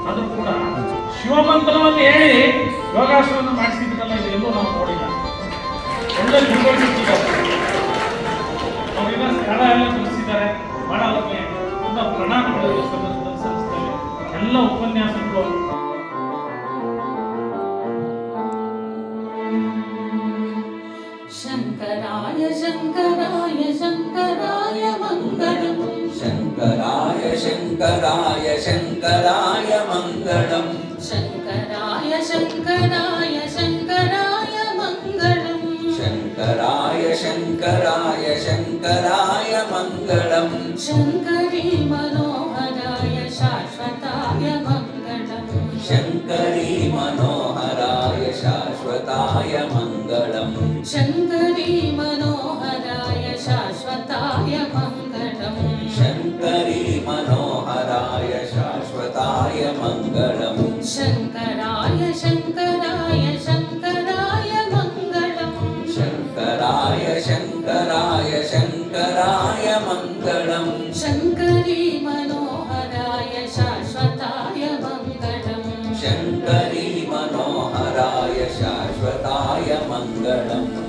ಹೋಗೋದು ಶಿವಮಂತ್ರವನ್ನು ಹೇಳಿ ಯೋಗಾಸನವನ್ನು ಮಾಡಿಸಿದ್ರಲ್ಲ ಇದೆಲ್ಲೂ ನಾವು ನೋಡಿಲ್ಲ. ಒಳ್ಳೆ ತಿಳ್ಕೊಂಡು ಅವರಿನ ಸ್ಥಳ ಎಲ್ಲ ತಿಳಿಸಿದ್ದಾರೆ ಬಹಳ ಪ್ರಣಾಮಗಳು ಸಂಸ್ಥೆ ಎಲ್ಲ ಉಪನ್ಯಾಸಗಳು சங்கராய சங்கராய மங்களம் சங்கராய சங்கராய சங்கராய மங்களம் சங்கராய சங்கராய சங்கராய மங்களம் சங்கரி மனோகராய சாஸ்வதாய மங்களம் சங்கரி மனோகராய சாஸ்வதாய மங்களம் சங்கரி மனோகராய சாஸ்வதாய மங்களம் मङ्गलम्। शङ्कराय शङ्कराय शङ्कराय मङ्गलम्। शङ्कराय शङ्कराय शङ्कराय मङ्गलम्। शङ्करी मनोहराय शाश्वताय मङ्गलम्। शङ्करी मनोहराय शाश्वताय मङ्गलम्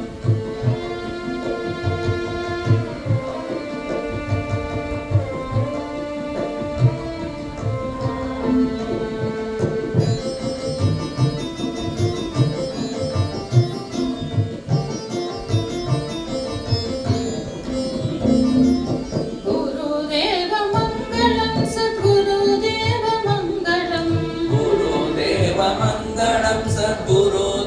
por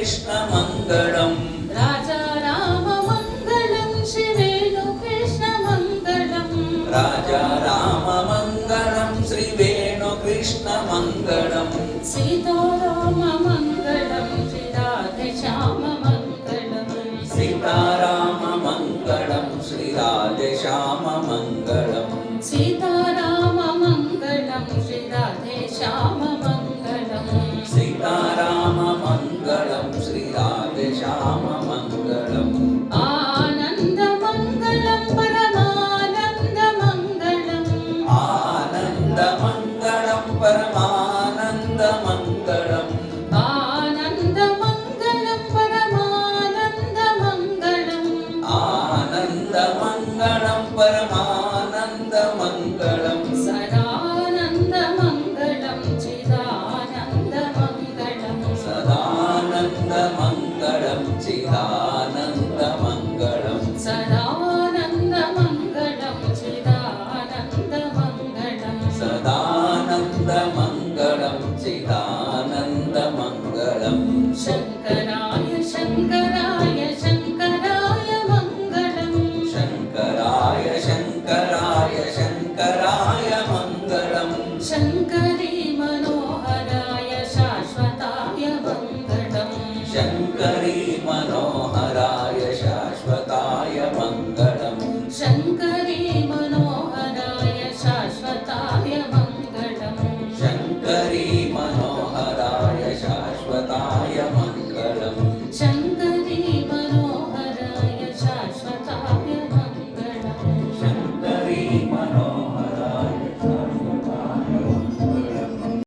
కృష్ణ మంగళం రాజా రామ మంగళం శ్రీ వేణు కృష్ణ మంగళం రాజా రామ మంగళం శ్రీ కృష్ణ మంగళం సీతారామ మంగళం பரமானந்த மங்களம் ஆனந்த மங்களம் பரமானந்த மங்களம் ஆனந்த மங்களம் பரமானந்த மங்களம் शङ्करी मनोहराय शाश्वताय मङ्गलम् शङ्करी मनोहराय शाश्वताय मङ्गलम् शङ्करी मनोहराय शाश्वताय